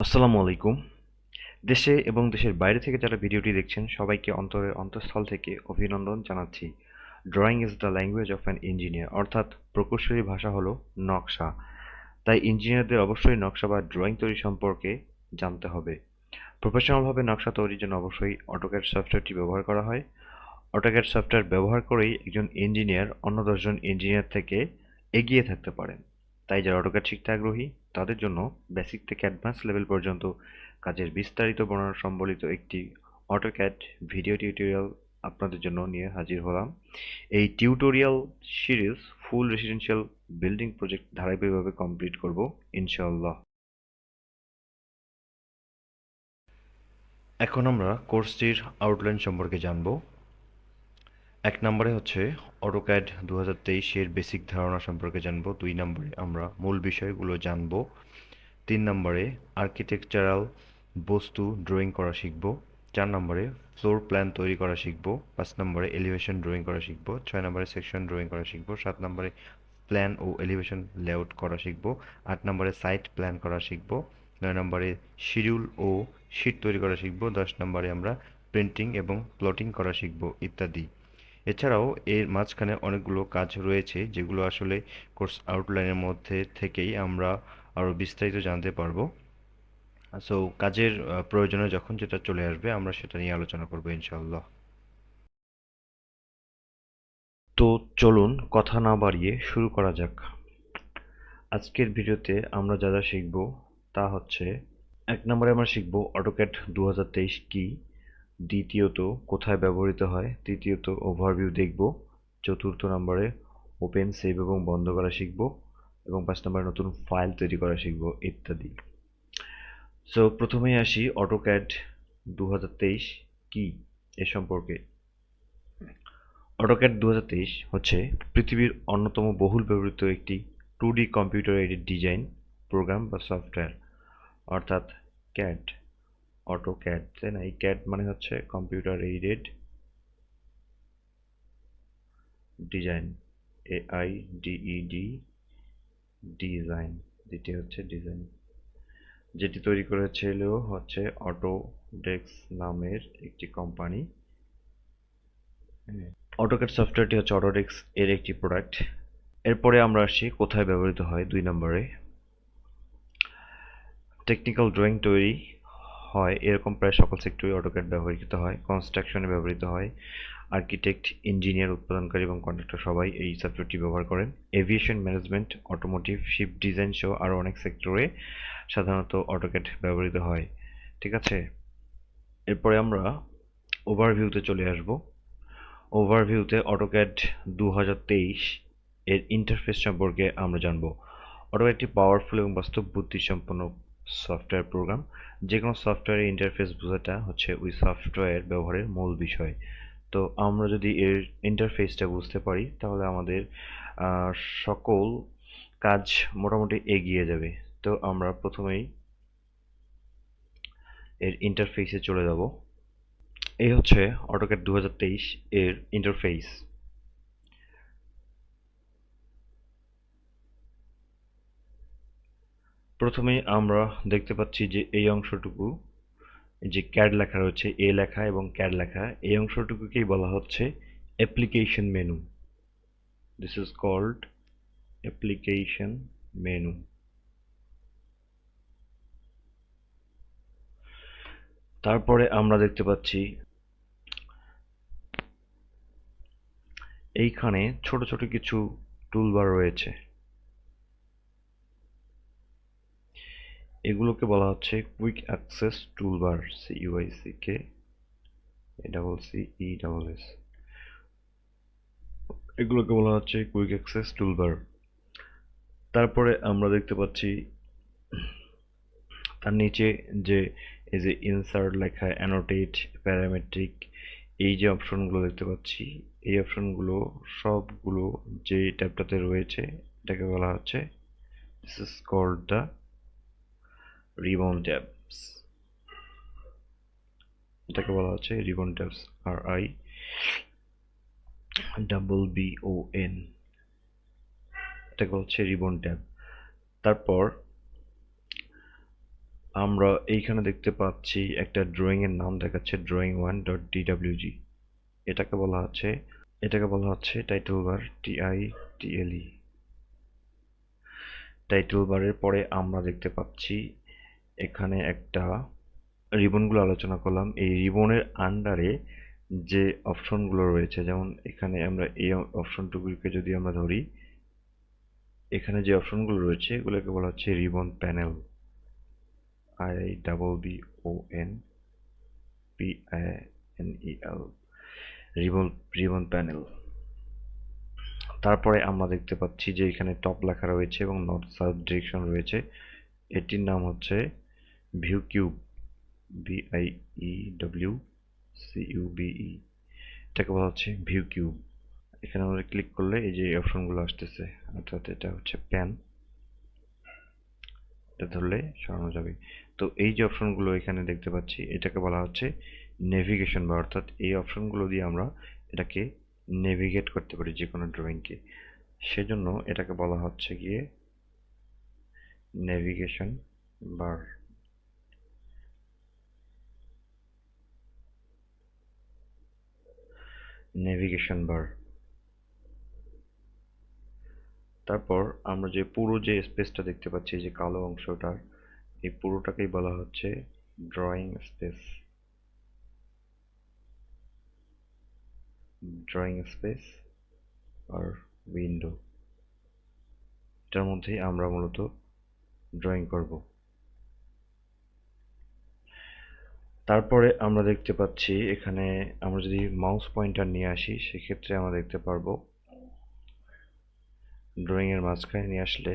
আসসালামু আলাইকুম। দেশে এবং দেশের বাইরে থেকে যারা ভিডিওটি দেখছেন, সবাইকে অন্তরের অন্তঃস্থল থেকে অভিনন্দন জানাচ্ছি। Drawing is the language of an engineer অর্থাৎ প্রকৌশলী ভাষা হলো নকশা। তাই ইঞ্জিনিয়ারদের অবশ্যই নকশা বা ড্রয়িং তৈরি সম্পর্কে জানতে হবে। প্রফেশনালভাবে নকশা তৈরির জন্য অবশ্যই অটোক্যাড সফটওয়্যারটি ব্যবহার করা হয়। অটোক্যাড সফটওয়্যার ব্যবহার করেই একজন ইঞ্জিনিয়ার অন্য দশজন ইঞ্জিনিয়ার থেকে এগিয়ে থাকতে পারেন। তাই যারা অটোক্যাড শিখতে আগ্রহী, তাদের জন্য বেসিক থেকে অ্যাডভান্স লেভেল পর্যন্ত কাজের বিস্তারিত বর্ণনা সম্বলিত একটি অটোক্যাড ভিডিও টিউটোরিয়াল আপনাদের জন্য নিয়ে হাজির হলাম। এই tutorial series full residential building project ধারাবাহিকভাবে কমপ্লিট করব, ইনশাআল্লাহ। এখন আমরা কোর্সটির আউটলাইন সম্পর্কে জানব। এক নম্বরে হচ্ছে অটোক্যাড দু হাজার তেইশের বেসিক ধারণা সম্পর্কে জানব। দুই নম্বরে আমরা মূল বিষয়গুলো জানব। তিন নম্বরে আর্কিটেকচারাল বস্তু ড্রয়িং করা শিখব। চার নম্বরে ফ্লোর প্ল্যান তৈরি করা শিখব। পাঁচ নম্বরে এলিভেশন ড্রয়িং করা শিখব। ছয় নম্বরে সেকশন ড্রয়িং করা শিখব। সাত নম্বরে প্ল্যান ও এলিভেশন লেআউট করা শিখব। আট নম্বরে সাইট প্ল্যান করা শিখব। নয় নম্বরে শিডিউল ও শিট তৈরি করা শিখব। দশ নম্বরে আমরা প্রিন্টিং এবং প্লটিং করা শিখব ইত্যাদি। এছাড়াও এর মাঝখানে অনেকগুলো কাজ রয়েছে যেগুলো আসলে কোর্স আউটলাইনের মধ্যে থেকেই আমরা আরও বিস্তারিত জানতে পারব। সো কাজের প্রয়োজনে যখন যেটা চলে আসবে আমরা সেটা নিয়ে আলোচনা করব ইনশাআল্লাহ। তো চলুন কথা না বাড়িয়ে শুরু করা যাক। আজকের ভিডিওতে আমরা যা যা শিখব তা হচ্ছে, এক নম্বরে আমরা শিখব অটোক্যাড দু কী? দ্বিতীয়ত, কোথায় ব্যবহৃত হয়? তৃতীয়ত ওভারভিউ দেখব। চতুর্থ নম্বরে ওপেন সেভ এবং বন্ধ করা শিখব। এবং পাঁচ নম্বরে, নতুন ফাইল তৈরি করা শিখব, ইত্যাদি। সো প্রথমেই আসি অটোক্যাড দু কী? এ সম্পর্কে। অটোক্যাড দু হাজার তেইশ হচ্ছে পৃথিবীর অন্যতম বহুল ব্যবহৃত একটি two D computer aided design, program বা সফটওয়্যার, অর্থাৎ ক্যাড অটো ক্যাড তাই না? এই ক্যাড মানে হচ্ছে computer aided design A I D E D design যেটি হচ্ছে ডিজাইন যেটি তৈরি করেছিল হচ্ছে অটোডেক্স নামের একটি কোম্পানি অটোক্যাড সফটওয়্যারটি হচ্ছে অটোডেক্স এর একটি প্রোডাক্ট এরপরে আমরা আসি, কোথায় ব্যবহৃত হয়? দুই নম্বরে। টেকনিক্যাল ড্রয়িং তৈরি হয়, এরকম প্রায় সকল সেক্টরে অটোক্যাড ব্যবহৃত হয় কনস্ট্রাকশনে ব্যবহৃত হয়। আর্কিটেক্ট ইঞ্জিনিয়ার উৎপাদনকারী এবং কন্ট্রাক্টর সবাই এই সফটওয়্যারটি ব্যবহার করেন। Aviation management automotive ship design সহ আরও অনেক সেক্টরে সাধারণত অটোক্যাড ব্যবহৃত হয়। ঠিক আছে? এরপরে আমরা ওভারভিউতে চলে আসব। ওভারভিউতে অটোক্যাড দু হাজার তেইশ এর ইন্টারফেস সম্পর্কে আমরা জানব। অটোক্যাড একটি পাওয়ারফুল এবং বাস্তব বুদ্ধি সম্পন্ন সফটওয়্যার প্রোগ্রাম যে কোনো সফটওয়্যারের ইন্টারফেস বোঝাটা হচ্ছে ওই সফটওয়্যার ব্যবহারের মূল বিষয়। তো আমরা যদি এর ইন্টারফেসটা বুঝতে পারি, তাহলে আমাদের সকল কাজ মোটামুটি এগিয়ে যাবে। তো আমরা প্রথমেই এর ইন্টারফেসে চলে যাব। এই হচ্ছে অটোক্যাড দু এর ইন্টারফেস প্রথমেই আমরা দেখতে পাচ্ছি যে এই অংশটুকু যে ক্যাড লেখা রয়েছে এ লেখা এবং ক্যাড লেখা, এই অংশটুকুকেই বলা হচ্ছে application menu this is called application menu তারপরে আমরা দেখতে পাচ্ছি এইখানে ছোট ছোট কিছু টুলবার রয়েছে। এগুলোকে বলা হচ্ছে quick access toolbar C U I C K double C E double S এগুলোকে বলা হচ্ছে কুইক অ্যাক্সেস টুলবার তারপরে আমরা দেখতে পাচ্ছি তার নিচে যে এই যে ইনসার্ট লেখা অ্যানোটেট প্যারামেট্রিক এই যে অপশনগুলো দেখতে পাচ্ছি, এই অপশনগুলো সবগুলো যে ট্যাবটাতে রয়েছে, এটাকে বলা হচ্ছে this is called the ribbon tabs এটাকে বলা হচ্ছে ribbon tabs R I double B O N এটাকে হচ্ছে রিবন ট্যাব তারপর আমরা এইখানে দেখতে পাচ্ছি একটা ড্রয়িং এর নাম দেখাচ্ছে ড্রয়িং ওয়ান ডট ডিডাব্লিউজি এটাকে বলা হচ্ছে, এটাকে বলা হচ্ছে title bar T I T L E title বারের পরে আমরা দেখতে পাচ্ছি এখানে একটা রিবনগুলো আলোচনা করলাম। এই রিবনের আন্ডারে যে অপশনগুলো রয়েছে, যেমন এখানে আমরা এই অপশনটুকুকে যদি আমরা ধরি, এখানে যে অপশনগুলো রয়েছে, এগুলোকে বলা হচ্ছে ribbon panel. I double B O N P N E L ribbon ribbon panel. তারপরে আমরা দেখতে পাচ্ছি যে এখানে টপ লেখা রয়েছে এবং নর্থ সাউথ ডিরেকশন রয়েছে। এটির নাম হচ্ছে সি ইউ বিই এটাকে বলা হচ্ছে ভিউ কিউব এখানে আমরা ক্লিক করলে এই যে অপশনগুলো আসতেছে, অর্থাৎ এটা হচ্ছে প্যান এটা ধরলে সরানো যাবে। তো এই যে অপশনগুলো এখানে দেখতে পাচ্ছি, এটাকে বলা হচ্ছে নেভিগেশন বা অর্থাৎ এই অপশনগুলো দিয়ে আমরা এটাকে নেভিগেট করতে পারি যে কোনো ড্রয়িংকে সেজন্য এটাকে বলা হচ্ছে গিয়ে নেভিগেশন বার নেভিগেশন বার তারপর আমরা যে পুরো যে স্পেসটা দেখতে পাচ্ছি যে কালো অংশটার, এই পুরোটাকেই বলা হচ্ছে ড্রয়িং স্পেস ড্রয়িং স্পেস আর উইন্ডো এটার মধ্যেই আমরা মূলত ড্রয়িং করব। তারপরে আমরা দেখতে পাচ্ছি এখানে আমরা যদি মাউস পয়েন্টার নিয়ে আসি, সেক্ষেত্রে আমরা দেখতে পারব ড্রয়িংয়ের মাঝখানে নিয়ে আসলে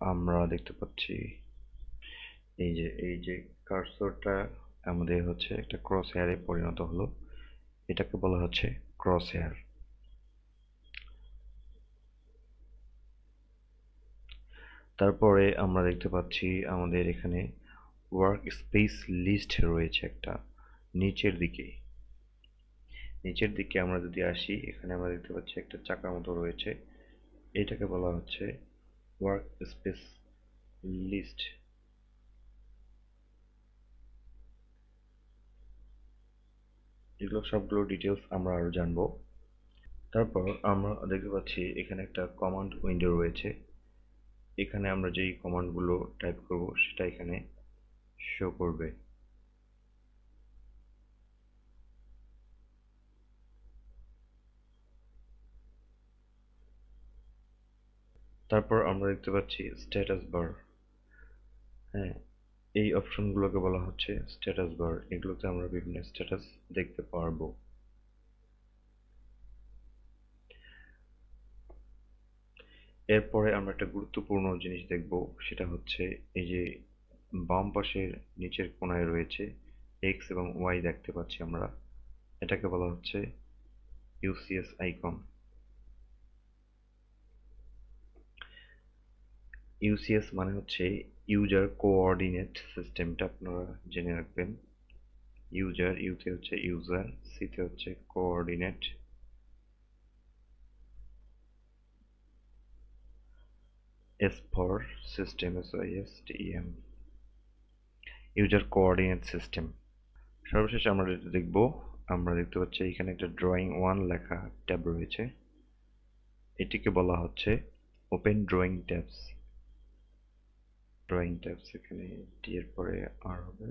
আমরা দেখতে পাচ্ছি এই যে এই যে কার্সরটা আমাদের হচ্ছে একটা ক্রস হেয়ারে পরিণত হলো। এটাকে বলা হচ্ছে ক্রস হেয়ার তারপরে আমরা দেখতে পাচ্ছি আমাদের এখানে ওয়ার্ক স্পেস লিস্ট রয়েছে একটা, নিচের দিকে। নিচের দিকে আমরা যদি আসি, এখানে আমরা দেখতে পাচ্ছি একটা চাকার মতো রয়েছে। এটাকে বলা হচ্ছে ওয়ার্ক স্পেস লিস্ট এগুলো সবগুলো ডিটেলস আমরা আরও জানব। তারপর আমরা দেখতে পাচ্ছি এখানে একটা কমান্ড উইন্ডো রয়েছে। এখানে আমরা যেই কমান্ডগুলো টাইপ করব, সেটা এখানে শো করবে। তারপর আমরা দেখতে পাচ্ছি স্ট্যাটাস বার হ্যাঁ এই অপশনগুলোকে বলা হচ্ছে স্ট্যাটাস বার এগুলোতে আমরা বিভিন্ন স্ট্যাটাস দেখতে পারব। এরপরে আমরা একটা গুরুত্বপূর্ণ জিনিস দেখব, সেটা হচ্ছে এই যে বাম পাশের নিচের কোনায় রয়েছে এক্স এবং ওয়াই দেখতে পাচ্ছি আমরা। এটাকে বলা হচ্ছে ইউসিএস আইকন ইউসিএস মানে হচ্ছে ইউজার কোঅর্ডিনেট সিস্টেমটা আপনারা জেনে রাখবেন। ইউজার ইউতে হচ্ছে ইউজার সিতে হচ্ছে coordinate S for system S I S T M user coordinate system সর্বশেষ আমরা যেটা দেখব। আমরা দেখতে পাচ্ছি এখানে একটা ড্রয়িং ওয়ান লেখা ট্যাব রয়েছে। এটিকে বলা হচ্ছে open drawing tabs drawing tabs এখানে টি এর পরে আর হবে।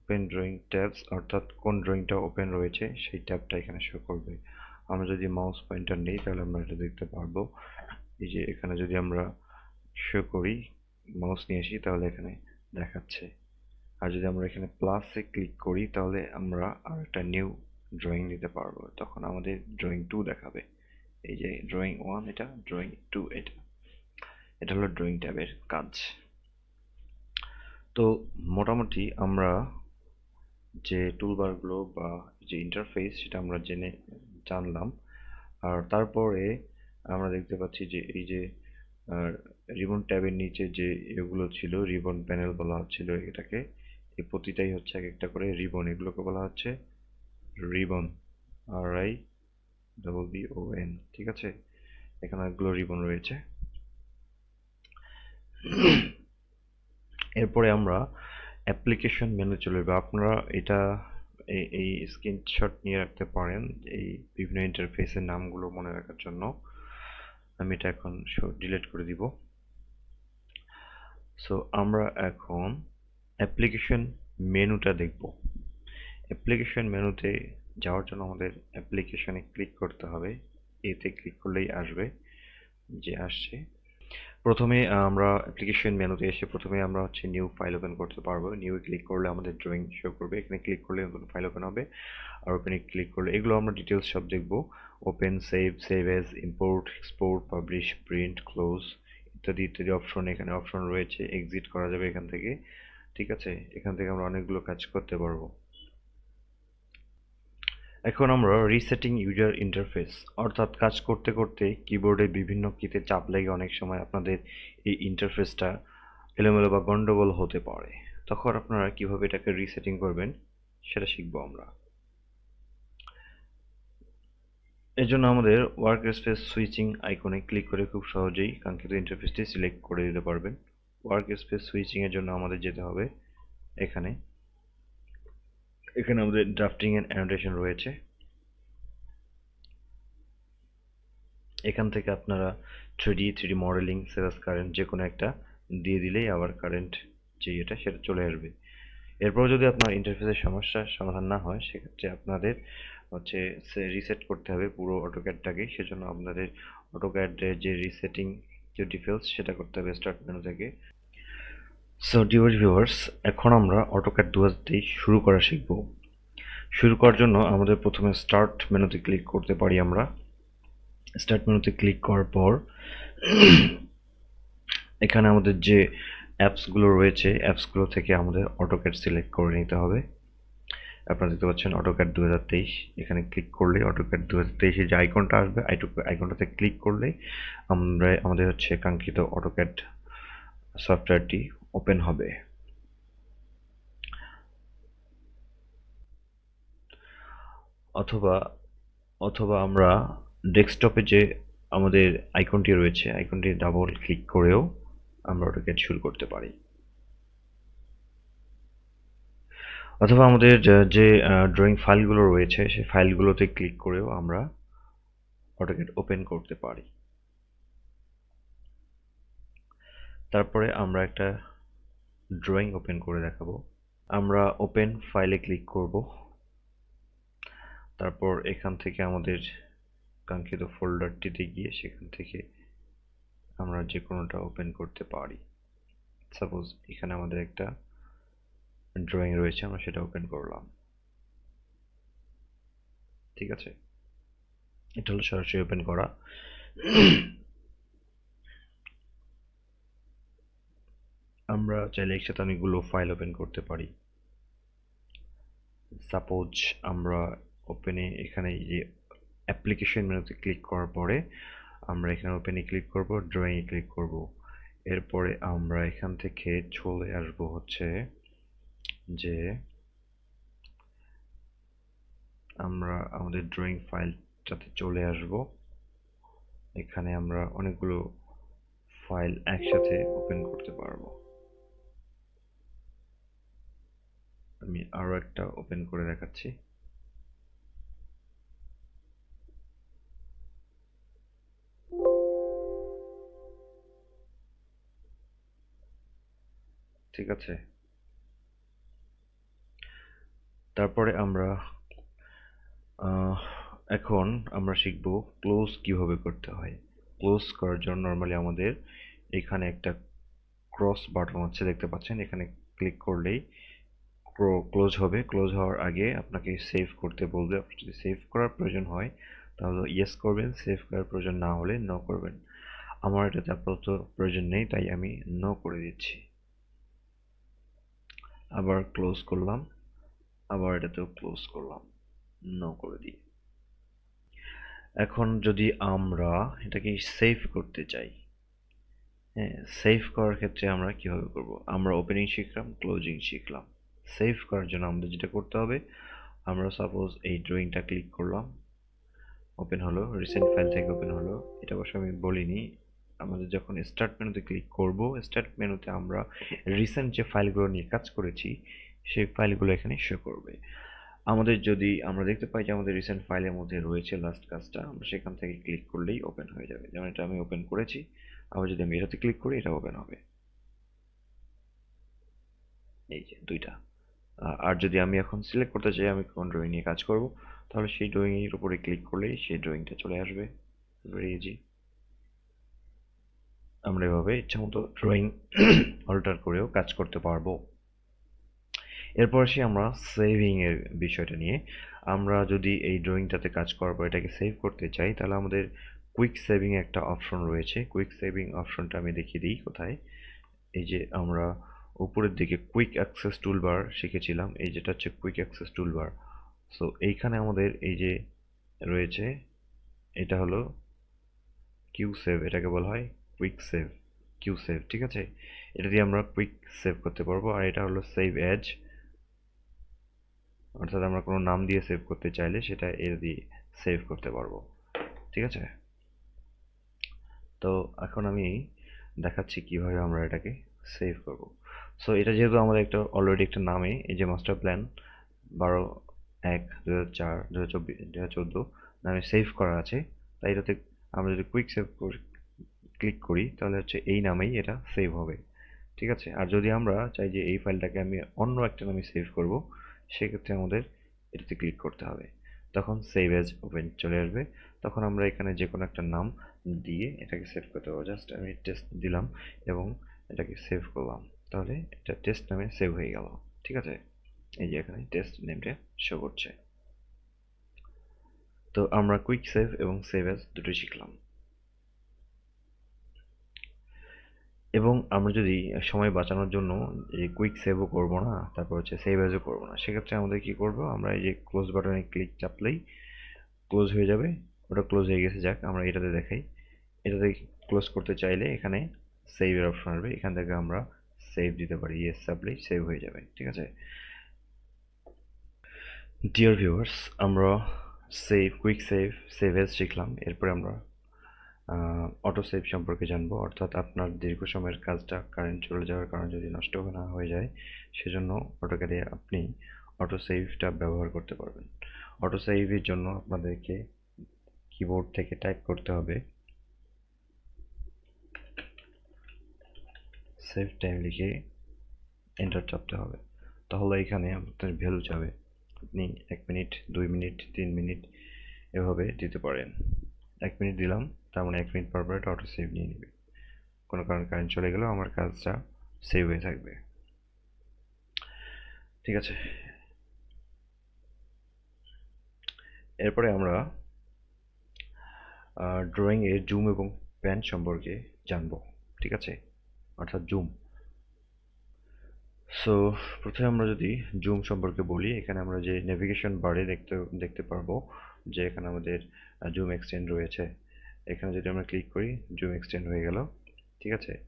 ওপেন ড্রয়িং ট্যাবস অর্থাৎ কোন ড্রয়িংটা ওপেন রয়েছে, সেই ট্যাবটা এখানে শো করবে। আমরা যদি মাউস পয়েন্টার নেই, তাহলে আমরা এটা দেখতে পারব। এই যে এখানে যদি আমরা শো করি মাউস নিয়ে আসি, তাহলে এখানে দেখাচ্ছে। আর যদি আমরা এখানে প্লাসে ক্লিক করি, তাহলে আমরা আর একটা নিউ ড্রয়িং নিতে পারব। তখন আমাদের ড্রয়িং টু দেখাবে। এই যে ড্রয়িং ওয়ান এটা ড্রয়িং টু এটা। এটা হলো ড্রয়িং ট্যাবের কাজ। তো মোটামুটি আমরা যে টুলবারগুলো বা যে ইন্টারফেস সেটা আমরা জেনে জানলাম। আর তারপরে আমরা দেখতে পাচ্ছি যে এই যে রিবন ট্যাবের নিচে যে এগুলো ছিল রিবন প্যানেল বলা হচ্ছিল এটাকে, এই প্রতিটাই হচ্ছে এক একটা করে রিবন এগুলোকে বলা হচ্ছে ribbon R I double B O N ঠিক আছে? এখানে অনেকগুলো রিবন রয়েছে। এরপরে আমরা অ্যাপ্লিকেশন মেনু চলে যাব আপনারা এটা এই স্ক্রিনশট নিয়ে রাখতে পারেন এই বিভিন্ন ইন্টারফেসের নামগুলো মনে রাখার জন্য। আমি এটা এখন ডিলিট করে দিব। সো আমরা এখন অ্যাপ্লিকেশন মেনুটা দেখব। অ্যাপ্লিকেশন মেনুতে যাওয়ার জন্য আমাদের অ্যাপ্লিকেশনে ক্লিক করতে হবে। এতে ক্লিক করলেই আসবে যে আসছে। প্রথমে আমরা অ্যাপ্লিকেশন মেনুতে এসে প্রথমে আমরা হচ্ছে নিউ ফাইল ওপেন করতে পারব। নিউ ক্লিক করলে আমাদের ড্রয়িং শো করবে। এখানে ক্লিক করলে নতুন ফাইল ওপেন হবে। আর ওখানে ক্লিক করলে এগুলো আমরা ডিটেলস সব দেখব। Open save save as import export publish print close ইত্যাদি ইত্যাদি অপশন এখানে অপশন রয়েছে এক্সিট করা যাবে এখান থেকে, ঠিক আছে? এখান থেকে আমরা অনেকগুলো কাজ করতে পারব। এখন আমরা রিসেটিং ইউজার ইন্টারফেস অর্থাৎ কাজ করতে করতে কিবোর্ডে বিভিন্ন কিতে চাপ লেগে অনেক সময় আপনাদের এই ইন্টারফেসটা এলোমেলো বা গন্ডগোল হতে পারে। তখন আপনারা কীভাবে এটাকে রিসেটিং করবেন, সেটা শিখব আমরা। এর জন্য আমাদের ওয়ার্ক স্পেস সুইচিং আইকনে ক্লিক করে খুব সহজেই কাঙ্ক্ষিত ইন্টারফেসটি সিলেক্ট করে দিতে পারবেন। ওয়ার্ক স্পেস সুইচিং এর জন্য আমাদের যেতে হবে এখানে। এখানে আমাদের ড্রাফটিং এন্ড অ্যানোটেশন রয়েছে। এখান থেকে আপনারা three D three D modeling serous current যে কোনো একটা দিয়ে দিলেই আবার কারেন্ট যে এটা সেটা চলে আসবে। এরপর যদি আপনার ইন্টারফেসের সমস্যার সমাধান না হয়, সেক্ষেত্রে আপনাদের হচ্ছে রিসেট করতে হবে পুরো অটোক্যাডটাকে সেজন্য আপনাদের অটোক্যাডের যে রিসেটিং যে ডিফেলস সেটা করতে হবে স্টার্ট মেনু থেকে। সো ডিওর ভিউয়ার্স এখন আমরা অটোক্যাড দু হাজার তেইশ শুরু করা শিখব। শুরু করার জন্য আমাদের প্রথমে স্টার্ট মেনুতে ক্লিক করতে পারি আমরা। স্টার্ট মেনুতে ক্লিক করার পর, এখানে আমাদের যে অ্যাপসগুলো রয়েছে অ্যাপসগুলো থেকে আমাদের অটোক্যাড সিলেক্ট করে নিতে হবে। আপনারা দেখতে পাচ্ছেন অটোক্যাড দু এখানে ক্লিক করলে অটোক্যাড দু হাজার তেইশে যে আইকনটা আসবে আইকনটাতে ক্লিক করলে আমরা, আমাদের হচ্ছে কাঙ্ক্ষিত অটোক্যাড সফটওয়্যারটি ওপেন হবে। অথবা অথবা আমরা ডেস্কটপে যে আমাদের আইকনটি রয়েছে আইকনটি ডাবল ক্লিক করেও আমরা ওটাকে শুরু করতে পারি। অথবা আমাদের যে ড্রয়িং ফাইলগুলো রয়েছে, সেই ফাইলগুলোতে ক্লিক করেও আমরা অটোকেট ওপেন করতে পারি। তারপরে আমরা একটা ড্রয়িং ওপেন করে দেখাবো। আমরা ওপেন ফাইলে ক্লিক করব। তারপর এখান থেকে আমাদের কাঙ্ক্ষিত ফোল্ডারটিতে গিয়ে সেখান থেকে আমরা যে কোনোটা ওপেন করতে পারি। সাপোজ এখানে আমাদের একটা ড্রয়িং রয়েছে, আমরা সেটা ওপেন করলাম। ঠিক আছে? এটা হলো সরাসরি ওপেন করা। আমরা চাইলে একসাথে অনেকগুলো ফাইল ওপেন করতে পারি। সাপোজ আমরা ওপেনে এখানে যে অ্যাপ্লিকেশন মেনুতে ক্লিক করার পরে আমরা এখানে ওপেনে ক্লিক করব ড্রয়িংয়ে ক্লিক করব। এরপরে আমরা এখান থেকে চলে আসব হচ্ছে যে আমরা আমাদের ড্রয়িং ফাইলটাতে চলে আসব। এখানে আমরা অনেকগুলো ফাইল একসাথে ওপেন করতে পারব। আমি আরও একটা ওপেন করে দেখাচ্ছি। ঠিক আছে? তারপরে আমরা এখন আমরা শিখব ক্লোজ কীভাবে করতে হয়। ক্লোজ করার জন্য নর্মালি আমাদের এখানে একটা ক্রস বাটন হচ্ছে দেখতে পাচ্ছেন। এখানে ক্লিক করলেই ক্লোজ হবে। ক্লোজ হওয়ার আগে আপনাকে সেভ করতে বলবে। আপনি যদি সেভ করার প্রয়োজন হয়, তাহলে ইয়েস করবেন। সেভ করার প্রয়োজন না হলে নো করবেন। আমার এটাতে আপাতত প্রয়োজন নেই, তাই আমি নো করে দিচ্ছি। আবার ক্লোজ করলাম। আবার এটাতেও ক্লোজ করলাম। নো করে দিই। এখন যদি আমরা এটাকে সেভ করতে চাই হ্যাঁ সেভ করার ক্ষেত্রে আমরা কীভাবে করব? আমরা ওপেনিং শিখলাম ক্লোজিং শিখলাম। সেভ করার জন্য আমাদের যেটা করতে হবে, আমরা সাপোজ এই ড্রয়িংটা ক্লিক করলাম। ওপেন হলো রিসেন্ট ফাইল থেকে ওপেন হলো। এটা অবশ্য আমি বলিনি। আমাদের যখন স্টার্ট মেনুতে ক্লিক করব স্টার্ট মেনুতে আমরা রিসেন্ট যে ফাইলগুলো নিয়ে কাজ করেছি সেই ফাইলগুলো এখানে শো করবে। আমাদের যদি, আমরা দেখতে পাই যে আমাদের রিসেন্ট ফাইলের মধ্যে রয়েছে লাস্ট কাজটা আমরা সেখান থেকে ক্লিক করলেই ওপেন হয়ে যাবে। যেমন এটা আমি ওপেন করেছি, আবার যদি আমি এটাতে ক্লিক করি এটা ওপেন হবে। এই যে দুইটা। আর যদি আমি এখন সিলেক্ট করতে চাই, আমি কোন ড্রয়িং নিয়ে কাজ করব? তাহলে সেই ড্রয়িং এর উপরে ক্লিক করলেই সেই ড্রয়িংটা চলে আসবে। ভেরি ইজি আমরা এভাবে ইচ্ছামতো ড্রয়িং অল্টার করেও কাজ করতে পারব। এরপর আসি আমরা সেভিং এর বিষয়টা নিয়ে। আমরা যদি এই ড্রয়িংটাতে কাজ করার পর এটাকে সেভ করতে চাই, তাহলে আমাদের কুইক সেভিং একটা অপশন রয়েছে। কুইক সেভিং অপশনটা আমি দেখিয়ে দিই কোথায়। এই যে আমরা উপরের দিকে কুইক অ্যাক্সেস টুলবার শিখেছিলাম, এই যেটা হচ্ছে কুইক অ্যাক্সেস টুলবার সো এইখানে আমাদের এই যে রয়েছে, এটা হলো কিউ সেভ এটাকে বলা হয় কুইক সেভ কিউ সেভ ঠিক আছে? এটা দিয়ে আমরা কুইক সেভ করতে পারব। আর এটা হলো সেভ এজ অর্থাৎ আমরা কোনো নাম দিয়ে সেভ করতে চাইলে সেটা এটা দিয়ে সেভ করতে পারব। ঠিক আছে? তো এখন আমি দেখাচ্ছি কীভাবে আমরা এটাকে সেভ করব। সো এটা যেহেতু আমাদের একটা অলরেডি একটা নামে, এই যে মাস্টার প্ল্যান বারো এক দু হাজার চার দু হাজার চব্বিশ দু হাজার চোদ্দ নামে সেভ করা আছে, তাই এটাতে আমরা যদি কুইক সেভ ক্লিক করি, তাহলে হচ্ছে এই নামেই এটা সেভ হবে। ঠিক আছে? আর যদি আমরা চাই যে এই ফাইলটাকে আমি অন্য একটা নামে সেভ করব সেক্ষেত্রে আমাদের এটাতে ক্লিক করতে হবে। তখন সেভ এজ ওপেন চলে আসবে। তখন আমরা এখানে যে কোনো একটা নাম দিয়ে এটাকে সেভ করতে পারব। জাস্ট আমি টেস্ট দিলাম এবং এটাকে সেভ করলাম। তাহলে এটা টেস্ট নামে সেভ হয়ে গেল। ঠিক আছে? এই যে এখানে টেস্ট নেমটা শো করছে। তো আমরা কুইক সেভ এবং সেভ এজ দুটোই শিখলাম। এবং আমরা যদি সময় বাঁচানোর জন্য এই কুইক সেভও করব না, তারপর হচ্ছে সেভ এজও করব না, সেক্ষেত্রে আমাদের কি করব? আমরা এই যে ক্লোজ বাটনে ক্লিক চাপলেই ক্লোজ হয়ে যাবে, ওটা ক্লোজ হয়ে গেছে যাক, আমরা এটাতে দেখাই। এটাতে ক্লোজ করতে চাইলে এখানে সেভের অপশন আসবে, এখান থেকে আমরা সেভ দিতে পারি ইয়েস চাপলেই সেভ হয়ে যাবে, ঠিক আছে? ডিয়ার ভিউয়ার্স আমরা save quick save save as শিখলাম, এরপরে আমরা অটো সেভ সম্পর্কে জানব। অর্থাৎ আপনার দীর্ঘ সময়ের কাজটা কারেন্ট চলে যাওয়ার কারণে যদি নষ্ট না হয়ে যায়, সেজন্য অটোক্যাডে আপনি অটো সেভটা ব্যবহার করতে পারবেন। অটো সেভের জন্য আপনাদেরকে কিবোর্ড থেকে টাইপ করতে হবে। সেভ টাইম লিখে এন্টার চাপতে হবে। তাহলে এখানে আপনার ভ্যালু যাবে। আপনি এক মিনিট দুই মিনিট তিন মিনিট এভাবে দিতে পারেন। এক মিনিট দিলাম। তার মানে এক মিনিট পর পর এটা অটো সেভ নিয়ে নেবে। কোনো কারণে কারেন্ট চলে গেলেও আমার কাজটা সেভ হয়ে থাকবে। ঠিক আছে। এরপরে আমরা ড্রয়িং এর জুম এবং প্যান সম্পর্কে জানব। ঠিক আছে? অর্থাৎ জুম সো প্রথমে আমরা যদি জুম সম্পর্কে বলি, এখানে আমরা যে নেভিগেশন বারে দেখতে দেখতে পারব যে এখানে আমাদের জুম এক্সটেন্ড রয়েছে। এখানে যদি আমরা ক্লিক করি জুম এক্সটেন্ড হয়ে গেল, ঠিক আছে?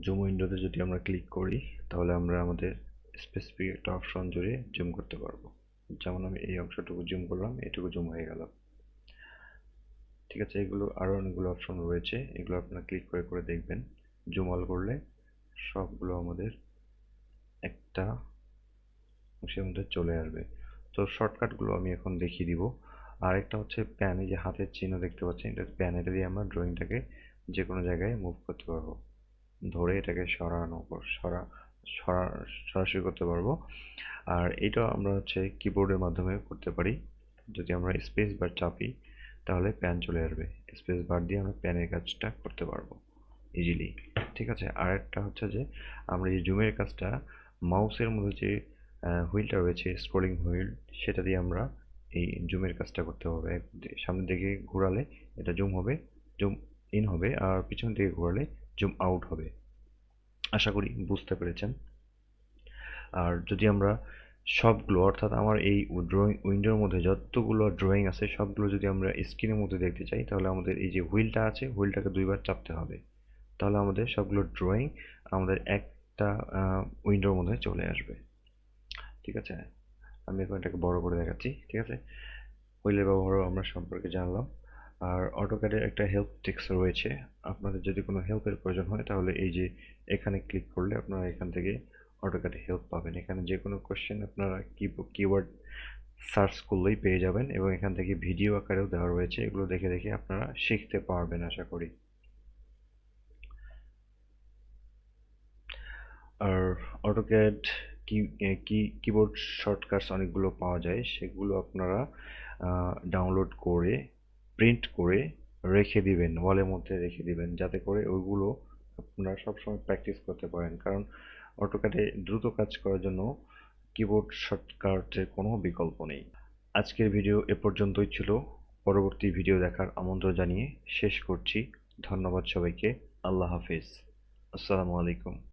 জুম উইন্ডোতে যদি আমরা ক্লিক করি, তাহলে আমরা আমাদের স্পেসিফিক একটা অপশন জুড়ে জুম করতে পারব। যেমন আমি এই অংশটুকু জুম করলাম, এটুকু জুম হয়ে গেল। ঠিক আছে, এগুলো আরও অনেকগুলো অপশন রয়েছে, এগুলো আপনারা ক্লিক করে করে দেখবেন। জুম অল করলে সবগুলো আমাদের একটা অংশের মধ্যে চলে আসবে। তো শর্টকাটগুলো আমি এখন দেখিয়ে দিব। আর একটা হচ্ছে প্যান এই যে হাতের চিহ্ন দেখতে পাচ্ছেন, এটা প্যান এটা দিয়ে আমরা ড্রয়িংটাকে যে কোনো জায়গায় মুভ করতে পারব। ধরে এটাকে সরানো, সরা সরা, সরাসরি করতে পারব। আর এটা আমরা হচ্ছে কিবোর্ডের মাধ্যমে করতে পারি। যদি আমরা স্পেস বার চাপি, তাহলে প্যান চলে আসবে। স্পেস বার দিয়ে আমরা প্যানের কাজটা করতে পারব ইজিলি ঠিক আছে? আর একটা হচ্ছে যে, আমরা এই জুমের কাজটা মাউসের মধ্যে যে হুইলটা রয়েছে স্ক্রলিং হুইল সেটা দিয়ে আমরা এই জুমের কাজটা করতে হবে। সামনের দিকে ঘোরালে এটা জুম হবে, জুম ইন হবে আর পিছন দিকে ঘোরালে জুম আউট হবে। আশা করি বুঝতে পেরেছেন। আর যদি আমরা সবগুলো, অর্থাৎ আমার এই ড্রয়িং উইন্ডোর মধ্যে যতগুলো ড্রয়িং আছে, সবগুলো যদি আমরা স্ক্রিনের মধ্যে দেখতে চাই, তাহলে আমাদের এই যে হুইলটা আছে হুইলটাকে দুইবার চাপতে হবে। তাহলে আমাদের সবগুলো ড্রয়িং আমাদের একটা উইন্ডোর মধ্যে চলে আসবে। ঠিক আছে? আমি এখন এটাকে বড় করে দেখাচ্ছি, ঠিক আছে? হুইলের ব্যবহারও আমরা সম্পর্কে জানলাম। আর অটোক্যাডের একটা হেল্প টেক্সট রয়েছে। আপনাদের যদি কোনো হেল্পের প্রয়োজন হয়, তাহলে এই যে এখানে ক্লিক করলে আপনারা এখান থেকে অটোক্যাডে হেল্প পাবেন। এখানে যে কোনো কোশ্চেন আপনারা কি কিওয়ার্ড সার্চ করলেই পেয়ে যাবেন এবং এখান থেকে ভিডিও আকারেও দেওয়া রয়েছে। এগুলো দেখে দেখে আপনারা শিখতে পারবেন, আশা করি। আর অটোক্যাড কি কি কিবোর্ড শর্টকাটস অনেকগুলো পাওয়া যায়। সেগুলো আপনারা ডাউনলোড করে প্রিন্ট করে রেখে দিবেন ওয়ালের মধ্যে রেখে দিবেন, যাতে করে ওইগুলো আপনারা সবসময় প্র্যাকটিস করতে পারেন। কারণ অটোক্যাডে দ্রুত কাজ করার জন্য কিবোর্ড শর্টকাটের কোনো বিকল্প নেই। আজকের ভিডিও এ পর্যন্তই ছিল। পরবর্তী ভিডিও দেখার আমন্ত্রণ জানিয়ে শেষ করছি। ধন্যবাদ সবাইকে। আল্লাহ হাফিজ। আসসালামু আলাইকুম।